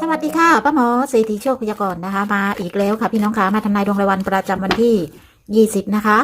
สวัสดีค่ะป้าหมอเศรษฐีโชคพยากรณ์นะคะ มาอีกแล้วค่ะพี่น้องคะมาทำนายดวงรายวันประจำวันที่ 20 นะคะ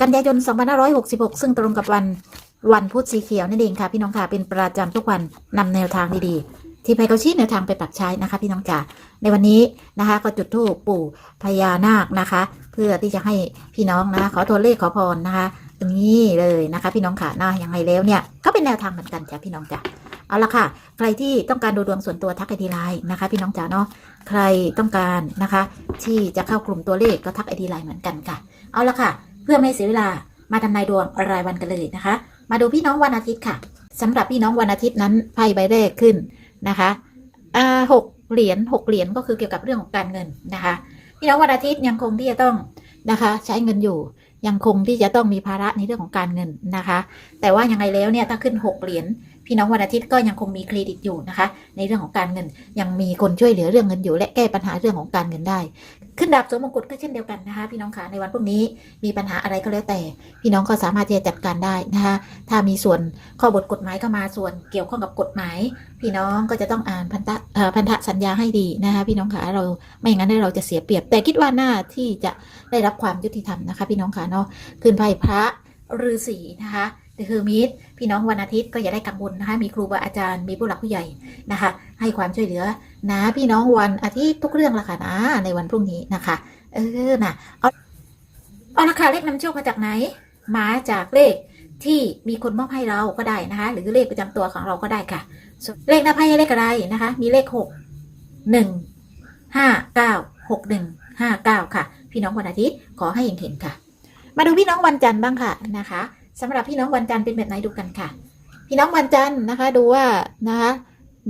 กันยายน 2566 ซึ่งตรงกับวันวันพุธสีเขียวนั่นเองค่ะพี่น้องค่ะเป็นประจำทุกวันนำแนวทางดีๆ ที่ไพเขาชี้แนวทางไปปรับใช้นะคะ พี่น้องจ๋าในวันนี้นะคะ ก็จุดธูปปู่พญานาคนะคะ เพื่อที่จะให้พี่น้องนะะขอตัวเลขขอพรนะคะตรงนี้เลยนะคะ พี่น้องค่ะนะยังไงแล้วเนี่ยก็เป็นแนวทางเหมือนกันจ้ะพี่น้องจ๋า เอาละค่ะ ใครที่ต้องการดูดวงส่วนตัวทักไอดีไลน์นะคะ พี่น้องจ๋าเนาะใครต้องการนะคะ ที่จะเข้ากลุ่มตัวเลขก็ทักไอดีไลน์เหมือนกันค่ะ เอาละค่ะ เพื่อไม่เสียเวลามาทำนายดวงรายวันกันเลยนะคะ มาดูพี่น้องวันอาทิตย์ค่ะสำหรับพี่น้องวันอาทิตย์นั้นไพ่ใบแรกขึ้นนะคะอ่าหกเหรียญหกเหรียญก็คือเกี่ยวกับเรื่องของการเงินนะคะ พี่น้องวันอาทิตย์ยังคงที่จะต้องนะคะ ใช้เงินอยู่ยังคงที่จะต้องมีภาระในเรื่องของการเงินนะคะ แต่ว่ายังไงแล้วเนี่ยถ้าขึ้นหกเหรียญ พี่น้องวันอาทิตย์ก็ยังคงมีเครดิตอยู่นะคะ ในเรื่องของการเงินยังมีคนช่วยเหลือเรื่องเงินอยู่ และแก้ปัญหาเรื่องของการเงินได้ ขึ้นดาบสวมมงกุฎก็เช่นเดียวกันนะคะ พี่น้องคะในวันพรุ่งนี้มีปัญหาอะไรก็แล้วแต่ พี่น้องก็สามารถที่จะจัดการได้นะคะถ้ามีส่วนข้อบทกฎหมายเข้ามาส่วนเกี่ยวข้องกับกฎหมาย พี่น้องก็จะต้องอ่านพันธะพันธสัญญาให้ดีนะคะ พี่น้องคะเราไม่อย่างนั้นเราจะเสียเปรียบ แต่คิดว่าหน้าที่จะได้รับความยุติธรรมนะคะ พี่น้องคะเนาะขึ้นไพ่พระฤาษีนะคะ เดอมิตพี่น้องวันอาทิตย์ก็อย่าได้กังวลนะคะมีครูบาอาจารย์มีผู้หลักผู้ใหญ่นะคะ ให้ความช่วยเหลือนะพี่น้องวันอาทิตย์ทุกเรื่องละค่ะนะในวันพรุ่งนี้นะคะ เออนะเอาเอาละค่ะเลขนำโชคมาจากไหน มาจากเลขที่มีคนมอบให้เราก็ได้นะคะ หรือเลขประจำตัวของเราก็ได้ค่ะ เลขหน้าไพ่เลขอะไรนะคะ มีเลขหกหนึ่งห้าเก้าหกหนึ่งห้าเก้าค่ะ พี่น้องวันอาทิตย์ขอให้เห็นๆค่ะ มาดูพี่น้องวันจันทร์บ้างค่ะนะคะ สำหรับพี่น้องวันจันทร์เป็นแบบไหนดูกันค่ะ พี่น้องวันจันทร์นะคะดูว่านะคะ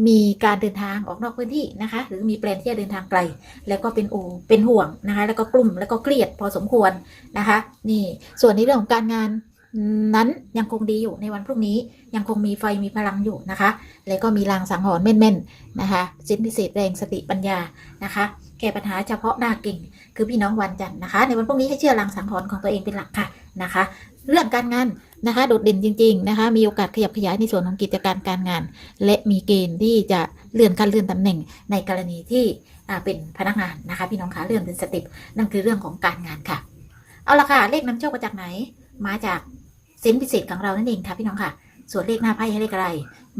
มีการเดินทางออกนอกพื้นที่นะคะ หรือมีแปลนที่จะเดินทางไกล แล้วก็เป็นโอเป็นห่วงนะคะ แล้วก็กลุ่มแล้วก็เครียดพอสมควรนะคะ นี่ส่วนในเรื่องของการงานนั้นยังคงดีอยู่ในวันพรุ่งนี้ยังคงมีไฟมีพลังอยู่นะคะ แล้วก็มีลางสังหรณ์แม่นๆนะคะสินพิเศษแรงสติปัญญานะคะ แก้ปัญหาเฉพาะหน้าเก่ง คือพี่น้องวันจันทร์นะคะ ในวันพรุ่งนี้ให้เชื่อลางสังหรณ์ของตัวเองเป็นหลักค่ะนะคะ เรื่องการงานนะคะ โดดเด่นจริง ๆ นะคะ มีโอกาสขยับขยายในส่วนของกิจการการงาน และมีเกณฑ์ที่จะเลื่อนขั้นเลื่อนตำแหน่งในกรณีที่เป็นพนักงานนะคะ พี่น้องคะเลื่อนเป็นสเต็ปนั่นคือเรื่องของการงานค่ะ เอาละค่ะ เลขนำโชคมาจากไหน มาจากเซนส์พิเศษของเรานั่นเองค่ะพี่น้องค่ะ ส่วนเลขหน้าไพ่ให้เลขอะไร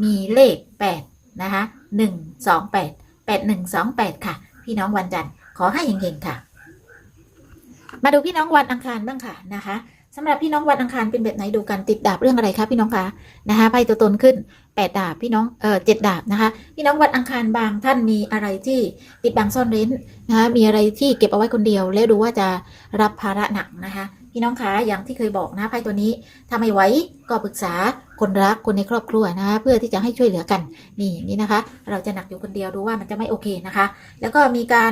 มีเลข 8 นะคะ 1 2 8 8 1 2 8 ค่ะ พี่น้องวันจันทร์ขอให้เฮงๆค่ะ มาดูพี่น้องวันอังคารบ้างค่ะนะคะ สำหรับพี่น้องวันอังคารเป็นแบบไหนดูกันติดดาบเรื่องอะไรคะพี่น้องคะนะคะไพ่ตัวตนขึ้น8ดาบพี่น้องเออเจ็ดดาบนะคะพี่น้องวันอังคารบางท่านมีอะไรที่ปิดบังซ่อนเร้นนะคะมีอะไรที่เก็บเอาไว้คนเดียว แล้วดูว่าจะรับภาระหนักนะคะ พี่น้องคะอย่างที่เคยบอกนะไพ่ตัวนี้ถ้าไม่ไหวก็ปรึกษาคนรักคนในครอบครัวนะคะเพื่อที่จะให้ช่วยเหลือกันนี่อย่างนี้นะคะ เราจะหนักอยู่คนเดียวดูว่ามันจะไม่โอเคนะคะ แล้วก็มีการ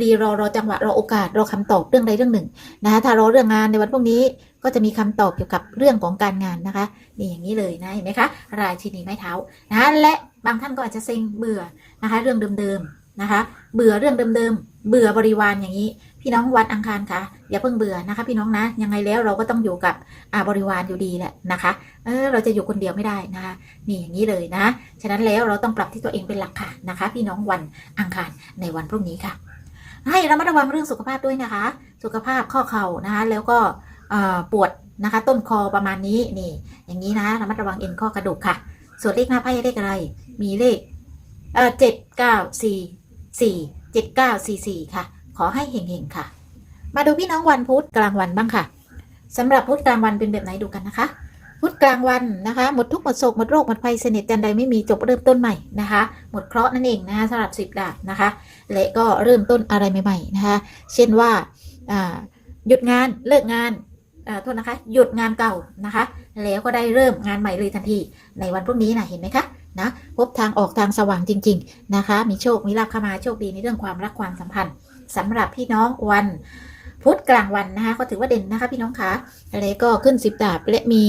รีรอรอจังหวะรอโอกาสรอคำตอบเรื่องใดเรื่องหนึ่งนะคะถ้ารอเรื่องงานในวันพรุ่งนี้ก็จะมีคำตอบเกี่ยวกับเรื่องของการงานนะคะนี่อย่างนี้เลยนะเห็นไหมคะรายชินีไม้เท้านะคะและบางท่านก็อาจจะเซ็งเบื่อนะคะ เรื่องเดิมๆนะคะ เบื่อเรื่องเดิมๆเบื่อบริวารอย่างนี้ พี่น้องวันอังคารคะอย่าเพิ่งเบื่อนะคะ พี่น้องนะยังไงแล้วเราก็ต้องอยู่กับอาบริวารอยู่ดีแหละนะคะเออเราจะอยู่คนเดียวไม่ได้นะคะนี่อย่างนี้เลยนะ ฉะนั้นแล้วเราต้องปรับที่ตัวเองเป็นหลักค่ะนะคะ พี่น้องวันอังคารในวันพรุ่งนี้ค่ะ ให้ระมัดระวังเรื่องสุขภาพด้วยนะคะ สุขภาพข้อเข่านะคะแล้วก็ปวดนะคะต้นคอประมาณนี้นี่ อย่างนี้นะระมัดระวังเอ็นข้อกระดูกค่ะ ส่วนเลขหน้าไพ่เลขอะไร มีเลขเอ่อเจ็ดเก้าสี่สี่เจ็ดเก้าสี่สี่ค่ะ ขอให้เฮงๆค่ะ มาดูพี่น้องวันพุธกลางวันบ้างค่ะสำหรับพุธกลางวันเป็นแบบไหนดูกันนะคะ พุธกลางวันนะคะ หมดทุกหมดโศกหมดโรคหมดภัยเสนิทจันใดไม่มีจบเริ่มต้นใหม่นะคะ หมดเคราะห์นั่นเองนะคะสำหรับสิบดาบนะคะ และก็เริ่มต้นอะไรใหม่ๆนะคะ เช่นว่าหยุดงานเลิกงานโทษนะคะ หยุดงานเก่านะคะ แล้วก็ได้เริ่มงานใหม่เลยทันทีในวันพรุ่งนี้นะเห็นไหมคะนะพบทางออกทางสว่างจริง ๆนะคะ มีโชคมีลาภเข้ามาโชคดีในเรื่องความรักความสัมพันธ์สำหรับพี่น้องวัน พุธกลางวันนะคะ ก็ถือว่าเด่นนะคะ พี่น้องคะแล้วก็ขึ้นสิบดาบและมี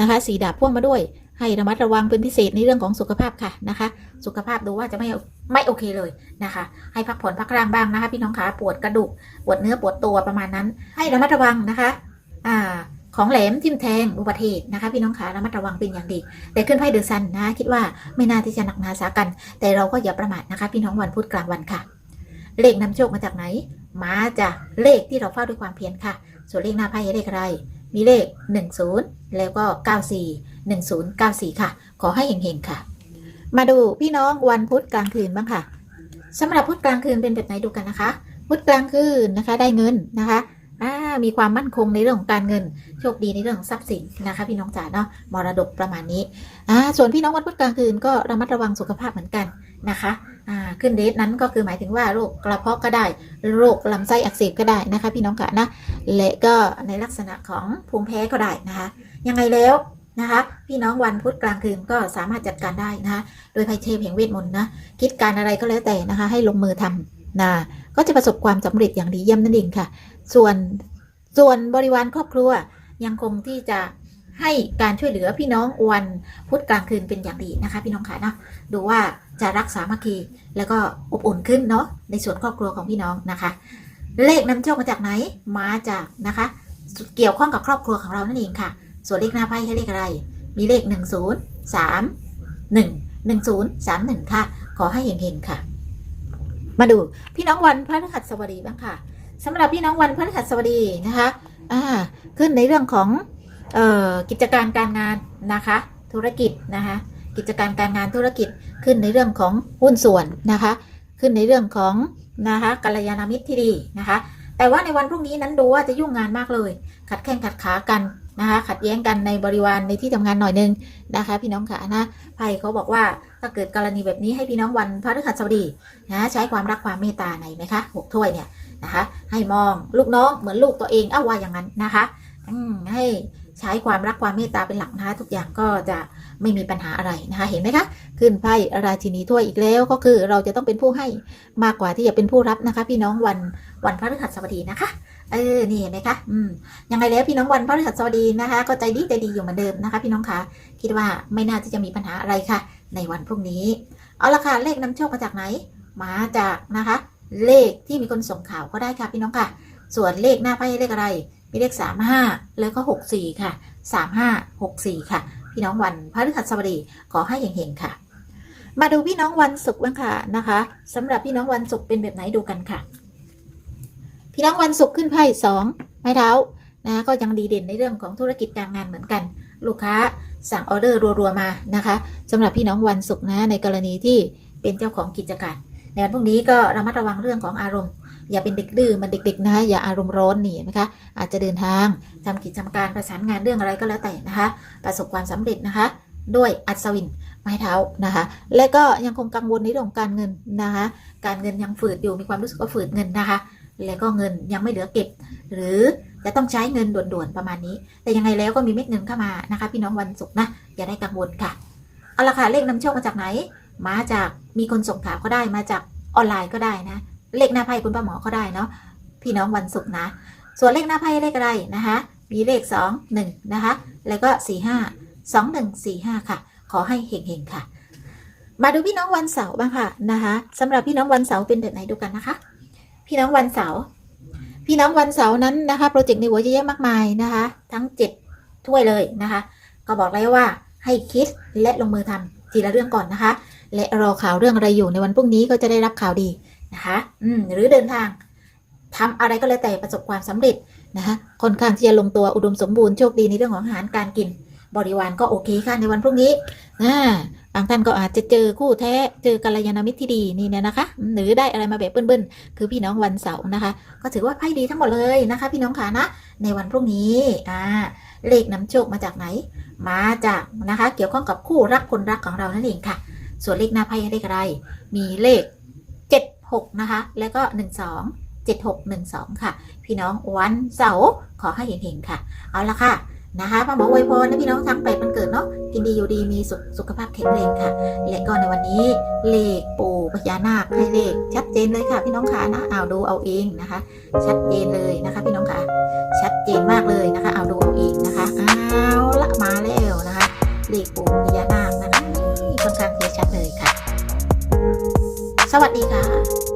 นะคะสีดาบพ่วงมาด้วย ให้ระมัดระวังเป็นพิเศษในเรื่องของสุขภาพค่ะนะคะ สุขภาพดูว่าจะไม่ไม่โอเคเลยนะคะ ให้พักผ่อนพักร่างบ้างนะคะ พี่น้องขาปวดกระดูกปวดเนื้อปวดตัวประมาณนั้น ให้ระมัดระวังนะคะ อ่าของแหลมทิ่มแทงอุบัติเหตุนะคะ พี่น้องขาระมัดระวังเป็นอย่างดี แต่ขึ้นไพ่เดอะซันนะคิดว่าไม่น่าที่จะหนักหนาสากัน แต่เราก็อย่าประมาทนะคะ พี่น้องวันพุธกลางวันค่ะ เลขนำโชคมาจากไหน มาจากเลขที่เราเฝ้าด้วยความเพียรค่ะ ส่วนเลขหน้าไพ่เลขอะไร มีเลข 10 แล้วก็ 94 1094 ค่ะ ขอให้เฮงๆค่ะ มาดูพี่น้องวันพุธกลางคืนบ้างค่ะสำหรับพุธกลางคืนเป็นแบบไหนดูกันนะคะ พุธกลางคืนนะคะได้เงินนะคะอ่ามีความมั่นคงในเรื่องของการเงิน โชคดีในเรื่องของทรัพย์สินนะคะ พี่น้องจ๋าเนาะมรดกประมาณนี้อ่าส่วนพี่น้องวันพุธกลางคืนก็ระมัดระวังสุขภาพเหมือนกันนะคะ ขึ้นเดทนั้นก็คือหมายถึงว่าโรคกระเพาะก็ได้ โรคลำไส้อักเสบก็ได้นะคะ พี่น้องคะนะและก็ในลักษณะของภูมิแพ้ก็ได้นะคะยังไงแล้วนะคะพี่น้องวันพุธกลางคืนก็สามารถจัดการได้นะคะโดยไพเทพแห่งเวทมนต์นะคิดการอะไรก็แล้วแต่นะคะ ให้ลงมือทำนะก็จะประสบความสำเร็จอย่างดีเยี่ยมนั่นเองค่ะ ส่วนส่วนบริวารครอบครัวยังคงที่จะ ให้การช่วยเหลือพี่น้องวันพุธกลางคืนเป็นอย่างดีนะคะ พี่น้องค่ะเนาะดูว่าจะรักสามัคคีแล้วก็อบอุ่นขึ้นเนาะในส่วนครอบครัวของพี่น้องนะคะ เลขนำโชคมาจากไหนมาจากนะคะ เกี่ยวข้องกับครอบครัวของเรานั่นเองค่ะ ส่วนเลขหน้าไพ่ให้เลขอะไร มีเลข 1 0 3 1 1 0 3 1 ค่ะ ขอให้เฮงๆค่ะ มาดูพี่น้องวันพระฤหัสบดีบ้างค่ะสำหรับพี่น้องวันพระฤหัสบดีนะคะอ่าขึ้นในเรื่องของ กิจการการงานนะคะ ธุรกิจนะคะ กิจการการงานธุรกิจขึ้นในเรื่องของหุ้นส่วนนะคะ ขึ้นในเรื่องของนะคะกัลยาณมิตรที่ดีนะคะ แต่ว่าในวันพรุ่งนี้นั้นดูว่าจะยุ่งงานมากเลย ขัดแข้งขัดขากันนะคะขัดแย้งกันในบริวารในที่ทำงานหน่อยนึงนะคะ พี่น้องค่ะนะไพ่เขาบอกว่าถ้าเกิดกรณีแบบนี้ให้พี่น้องวันพฤหัสบดีนะใช้ความรักความเมตตาในไหมคะหกถ้วยเนี่ยนะคะ ให้มองลูกน้องเหมือนลูกตัวเองเอ้าว่าอย่างนั้นนะคะ อืมให้ ใช้ความรักความเมตตาเป็นหลักนะคะทุกอย่างก็จะไม่มีปัญหาอะไรนะคะเห็นไหมคะ ขึ้นไพ่ราชินีถ้วยอีกแล้วก็คือเราจะต้องเป็นผู้ให้มากกว่าที่จะเป็นผู้รับนะคะ พี่น้องวันวันพฤหัสบดีนะคะเออนี่เห็นไหมคะอืมยังไงแล้วพี่น้องวันพฤหัสบดีนะคะ ก็ใจดีใจดีอยู่เหมือนเดิมนะคะ พี่น้องคะคิดว่าไม่น่าที่จะมีปัญหาอะไรค่ะ ในวันพรุ่งนี้ เอาละค่ะเลขนำโชคมาจากไหน มาจากนะคะ เลขที่มีคนส่งข่าวก็ได้ค่ะพี่น้องค่ะ ส่วนเลขหน้าไพ่เลขอะไร มีเลข 35 แล้วก็ 64 ค่ะ 35 64 ค่ะ พี่น้องวันพฤหัสบดีขอให้เฮงๆค่ะ มาดูพี่น้องวันศุกร์บ้างค่ะนะคะสำหรับพี่น้องวันศุกร์เป็นแบบไหนดูกันค่ะ พี่น้องวันศุกร์ขึ้นไพ่สองไม้เท้านะก็ยังดีเด่นในเรื่องของธุรกิจการงานเหมือนกัน ลูกค้าสั่งออเดอร์รัวๆมานะคะสำหรับพี่น้องวันศุกร์นะในกรณีที่เป็นเจ้าของกิจการในวันพรุ่งนี้ก็ระมัดระวังเรื่องของอารมณ์ อย่าเป็นเด็กดื้อมันเด็กๆนะคะอย่าอารมณ์ร้อนหนีนะคะ อาจจะเดินทางทำกิจการประสานงานเรื่องอะไรก็แล้วแต่นะคะ ประสบความสำเร็จนะคะ ด้วยอัศวินไม้เท้านะคะ และก็ยังคงกังวลในเรื่องของการเงินนะคะ การเงินยังฝืดอยู่มีความรู้สึกว่าฝืดเงินนะคะ แล้วก็เงินยังไม่เหลือเก็บ หรือจะต้องใช้เงินด่วนๆประมาณนี้ แต่ยังไงแล้วก็มีเม็ดเงินเข้ามานะคะ พี่น้องวันศุกร์นะอย่าได้กังวลค่ะเอาละค่ะเลขนำโชคมาจากไหน มาจากมีคนส่งข่าวก็ได้มาจากออนไลน์ก็ได้นะ เลขหน้าไพ่คุณป้าหมอก็ได้เนาะพี่น้องวันศุกร์นะ ส่วนเลขหน้าไพ่เลขอะไรนะคะ มีเลข 2 1 นะคะ แล้วก็ 4 5 2 1 4 5 ค่ะ ขอให้เฮงๆค่ะ มาดูพี่น้องวันเสาร์บ้างค่ะนะคะสำหรับพี่น้องวันเสาร์เป็นแบบไหนดูกันนะคะ พี่น้องวันเสาร์พี่น้องวันเสาร์นั้นนะคะโปรเจกต์ในหัวเยอะแยะมากมายนะคะ ทั้ง 7 ถ้วยเลยนะคะ ก็บอกแล้วว่าให้คิดและลงมือทำทีละเรื่องก่อนนะคะ และรอข่าวเรื่องอะไรอยู่ในวันพรุ่งนี้ก็จะได้รับข่าวดี นะคะอืมหรือเดินทางทำอะไรก็แล้วแต่ประสบความสำเร็จนะคะค่อนข้างที่จะลงตัวอุดมสมบูรณ์โชคดีในเรื่องของอาหารการกิน บริวารก็โอเคค่ะในวันพรุ่งนี้อ่าบางท่านก็อาจจะเจอคู่แท้เจอกัลยาณมิตรที่ดีนี่เนี่ยนะคะ หรือได้อะไรมาแบบเบิ้ลๆคือพี่น้องวันเสาร์นะคะ ก็ถือว่าไพ่ดีทั้งหมดเลยนะคะ พี่น้องขานะในวันพรุ่งนี้อ่าเลขนำโชคมาจากไหน มาจากนะคะ เกี่ยวข้องกับคู่รักคนรักของเรานั่นเองค่ะ ส่วนเลขหน้าไพ่เลขอะไร มีเลข 6 นะคะ แล้วก็ 12 7612 ค่ะ พี่น้องวันเสาร์ขอให้เฮงๆค่ะ เอาละค่ะนะคะพระหมออวยพรนะพี่น้องทั้งแปดวันเกิดเนาะกินดีอยู่ดีมีสุขสุขภาพแข็งแรงค่ะ และก็ในวันนี้เลขปู่พญานาคให้เลขชัดเจนเลยค่ะ พี่น้องค่ะนะเอาดูเอาเองนะคะ ชัดเจนเลยนะคะ พี่น้องค่ะ ชัดเจนมากเลยนะคะ เอาดูเอาเองนะคะเอาละมาแล้วนะคะ เลขปู่พญานาค สวัสดีค่ะ